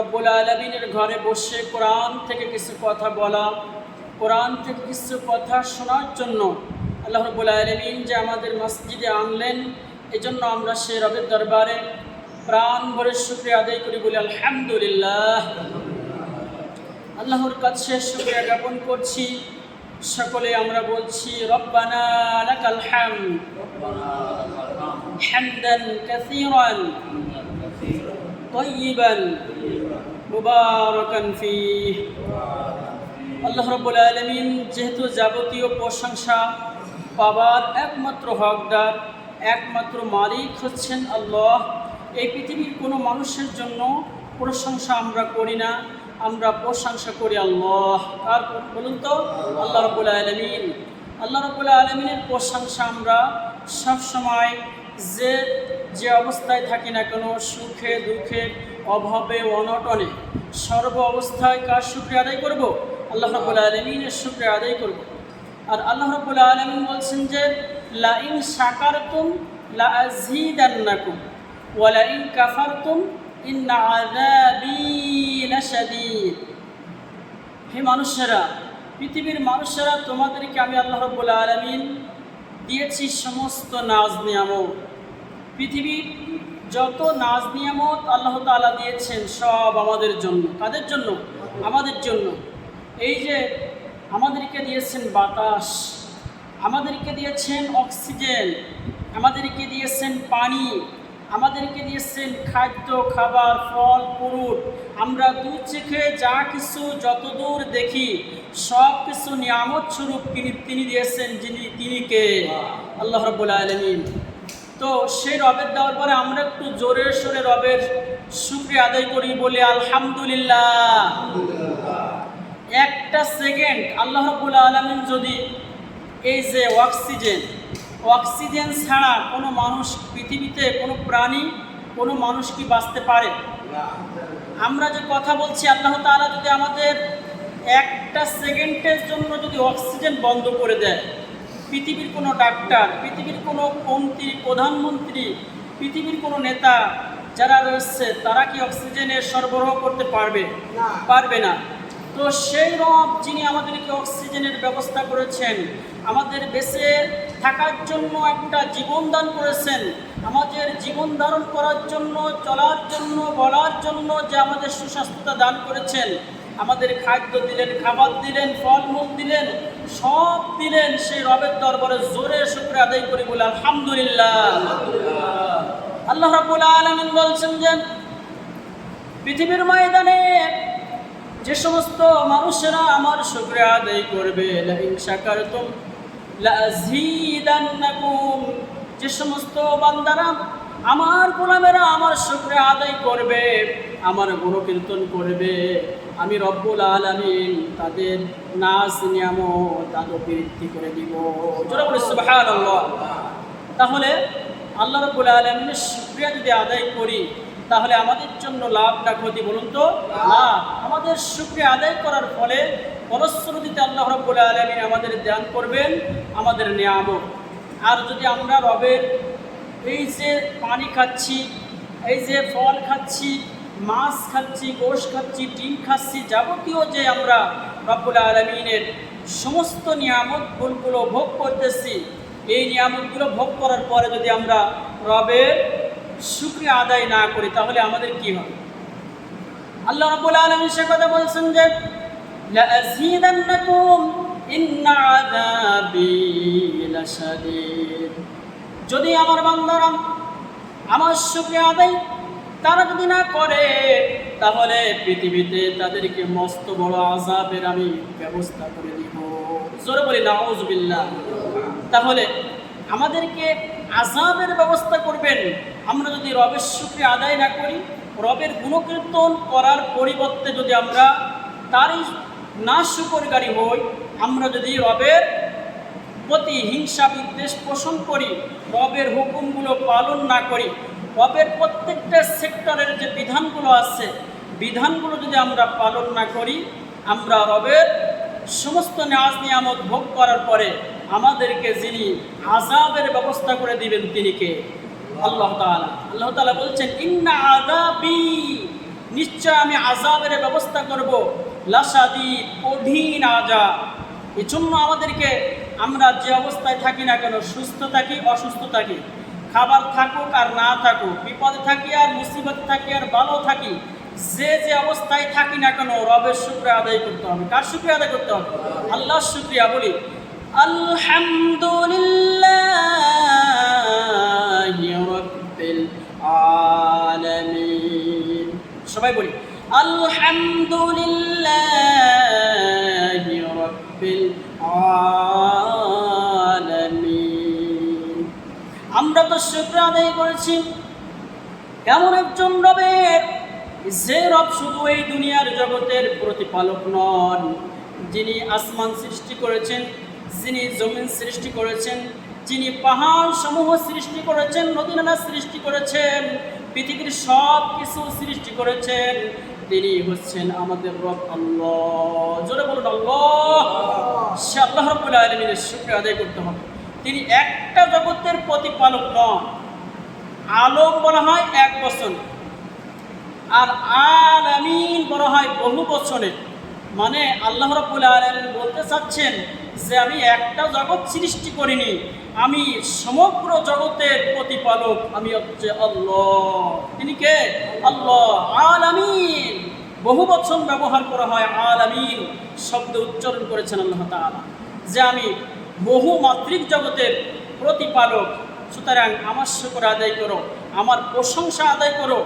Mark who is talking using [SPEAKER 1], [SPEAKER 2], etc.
[SPEAKER 1] রব্বুল আলমিনের ঘরে বসে কোরআন থেকে কিছু কথা বলা, কোরআন থেকে কিছু কথা শোনার জন্য আল্লাহ রব্বুল আলমিন যে আমাদের মসজিদে আনলেন, এজন্য আমরা সে রবের দরবারে প্রাণ ভরে শুক্রিয়া আদায় করি বলি আলহামদুলিল্লাহ। আল্লাহর কাছে শুক্রিয়া জ্ঞাপন করছি। সকলে আমরা বলছি, রব্বানা লাকাল হামদ হামদান طيبا মুবারাকান ফিহ আল্লাহ রব্বুল আলমিন যেহেতু যাবতীয় প্রশংসা পাবার একমাত্র হকদার একমাত্র মালিক হচ্ছেন আল্লাহ এই পৃথিবীর কোনো মানুষের জন্য প্রশংসা আমরা করি না আমরা প্রশংসা করি আল্লাহ কার বলুন তো আল্লাহ রব্বুল আলমিন আল্লাহ রব্বুল আলমিনের প্রশংসা আমরা সবসময় যে যে অবস্থায় থাকি না কেন, সুখে, দুঃখে, অভাবে, অনটনে, সর্ব অবস্থায় কার শুক্রিয়া আদায় করব? আল্লাহ রব্বুল আলমিনের শুক্রিয়া আদায় করব। আর আল্লাহ রব্বুল আলমিন বলছেন যে, লাইন সাকারতুম লা আযীদান্নাকুম ওয়া লাইন কাফারতুম ইন্না আযাবি লাশাদীদ। হে মানুষেরা, পৃথিবীর মানুষেরা, তোমাদেরকে আমি আল্লাহ রব্বুল আলমিন দিয়েছি সমস্ত নাজ নিয়ামত। পৃথিবীর যত নাজ নিয়ামত আল্লাহ তাআলা দিয়েছেন সব আমাদের জন্য। কাদের জন্য? আমাদের জন্য। এই যে আমাদেরকে দিয়েছেন বাতাস, আমাদেরকে দিয়েছেন অক্সিজেন, আমাদেরকে দিয়েছেন পানি, আমাদেরকে দিয়েছেন খাদ্য, খাবার, ফল, ফুরুট। আমরা দূর থেকে যা কিছু যতদূর দেখি, সব কিছু নিয়ামত স্বরূপ তিনি তিনি দিয়েছেন যিনি, তিনি কে? আল্লাহ রব্বুল আলমিন। তো সেই রবের দেওয়ার পরে আমরা একটু জোরে সোরে রবের শুক্রিয়া আদায় করি, বলি আলহামদুলিল্লাহ। একটা সেকেন্ড, আল্লাহ রব্বুল আলমিন যদি এই যে অক্সিজেন অক্সিজেন ছাড়া কোনো মানুষ পৃথিবীতে, কোনো প্রাণী, কোনো মানুষ কি বাঁচতে পারে? আমরা যে কথা বলছি, আল্লাহ তাআলা যদি আমাদের একটা সেকেন্ডের জন্য যদি অক্সিজেন বন্ধ করে দেয় পৃথিবীর কোনো ডাক্তার পৃথিবীর কোনো মন্ত্রী প্রধানমন্ত্রী পৃথিবীর কোনো নেতা যারা রয়েছে তারা কি অক্সিজেনের সরবরাহ করতে পারবে? পারবে না। তো সেই রব যিনি আমাদেরকে অক্সিজেনের ব্যবস্থা করেছেন আমাদের বেঁচে থাকার জন্য একটা জীবন দান করেছেন আমাদের জীবন ধারণ করার জন্য চলার জন্য বলার জন্য যে আমাদের সুস্বাস্থ্যতা দান করেছেন আমাদের খাদ্য দিলেন, খাবার দিলেন, ফলমূল দিলেন, সব দিলেন সেই রবের দরবারে জোরে শুক্রে আদায় করি বলে আলহামদুলিল্লাহ। আল্লাহ রাবুল আলমিন বলছেন যে, পৃথিবীর ময়দানে যে সমস্ত মানুষেরা আমার শুক্রিয়া আদায় করবে যে সমস্ত বান্দারা আমার গোলামেরা আমার শুক্রিয়া আদায় করবে, আমার গুণকীর্তন করবে। আমি রব্বুল আলামিন তাদের নাচ, নিয়ামত আরও বৃদ্ধি করে দিব। তাহলে আল্লাহ রব্বুল আলমিনের শুক্রিয়া যদি আদায় করি, তাহলে আমাদের জন্য লাভ না ক্ষতি, বলুন তো? আমাদের শুক্রিয়া আদায় করার ফলে ফলশ্রুতিতে আল্লাহ রব্বুল আলমিন আমাদের ধ্যান করবেন, আমাদের নিয়ামত। আর যদি আমরা রবের এই যে পানি খাচ্ছি, এই যে ফল খাচ্ছি, মাছ খাচ্ছি, গোশ খাচ্ছি, ডিম খাচ্ছি, যাবতীয় যে আমরা রব্বুল আলমিনের সমস্ত নিয়ামত গুণগুলো ভোগ করতেছি, এই নিয়ামতগুলো ভোগ করার পরে যদি আমরা রবের শুক্রিয়া আদায় না করি, তাহলে আমাদের কি হবে? আল্লাহ রাব্বুল আলামিন সে কথা বলছেন যে লাশাদীদ। যদি আমার বান্দারা আমার শুক্রিয়া আদায় তারা যদি না করে, তাহলে পৃথিবীতে তাদেরকে মস্ত বড় আযাবের আমি ব্যবস্থা করে দিব। জোরে বলি নাউজুবিল্লাহ তাহলে আমাদেরকে আজাবের ব্যবস্থা করবেন। আমরা যদি রবের শুক্রিয়া আদায় না করি, রবের গুণকীর্তন করার পরিবর্তে যদি আমরা তারই না শুকরকারী হই, আমরা যদি রবের প্রতি হিংসা বিদ্বেষ পোষণ করি, রবের হুকুমগুলো পালন না করি। রবের প্রত্যেকটা সেক্টরের যে বিধানগুলো আছে, বিধানগুলো যদি আমরা পালন না করি, আমরা রবের সমস্ত নাজ নিয়ামত ভোগ করার পরে আমাদেরকে যিনি আজাবের ব্যবস্থা করে দিবেন, তিনি কে? আল্লাহ তাআলা। আল্লাহ তাআলা বলছেন, ইন্না আজাবি নিশ্চয় আমি আজাবের ব্যবস্থা করব। লাসাদি কঠিন আজাব এই জন্য আমাদেরকে আমরা যে অবস্থায় থাকি না কেন, সুস্থ থাকি, অসুস্থ থাকি। খাবার থাকুক আর না থাকুক, বিপদে থাকি আর মুসিবত থাকি আর ভালো থাকি, যে যে অবস্থায় থাকি না কেন, রবের শুক্রিয়া আদায় করতে হবে। কার শুক্রিয়া আদায় করতে হবে? আল্লাহর শুক্রিয়া, বলি সবাই বলি, আলহামদুলিল্লাহ রব্বিল আমরা তো শুক্র আদায় করেছি এমন একজন রবের? যে রব শুধু এই দুনিয়ার জগতের প্রতিপালক নন, যিনি আসমান সৃষ্টি করেছেন, যিনি জমিন সৃষ্টি করেছেন, যিনি পাহাড় সমূহ সৃষ্টি করেছেন নদী নালা সৃষ্টি করেছেন, পৃথিবীর সব কিছু সৃষ্টি করেছেন, তিনি হচ্ছেন আমাদের রব আল্লাহ। জোরে বলুন, আল্লাহ। সে আল্লাহ রব্বুল আলমিনের শুক্রিয়া আদায় করতে হবে। তিনি একটা জগতের প্রতিপালক নন। আলম বলা হয় এক বছর আর আল আমিন বলা হয় বহু বছরে মানে আল্লাহ রব্বুল আলমিন বলতে চাচ্ছেন যে, আমি একটা জগৎ সৃষ্টি করিনি। আমি সমগ্র জগতের প্রতিপালক, আমি হচ্ছে আল্লাহ। তিনি কে? আল্লাহ। আল আমিন বহু বছর ব্যবহার করা হয় আল আমিন শব্দ উচ্চারণ করেছেন আল্লাহ তাআলা। যে, আমি বহু মাতৃক জগতের প্রতিপালক সুতরাং আমার শুকর আদায় করো আমার প্রশংসা আদায় করো।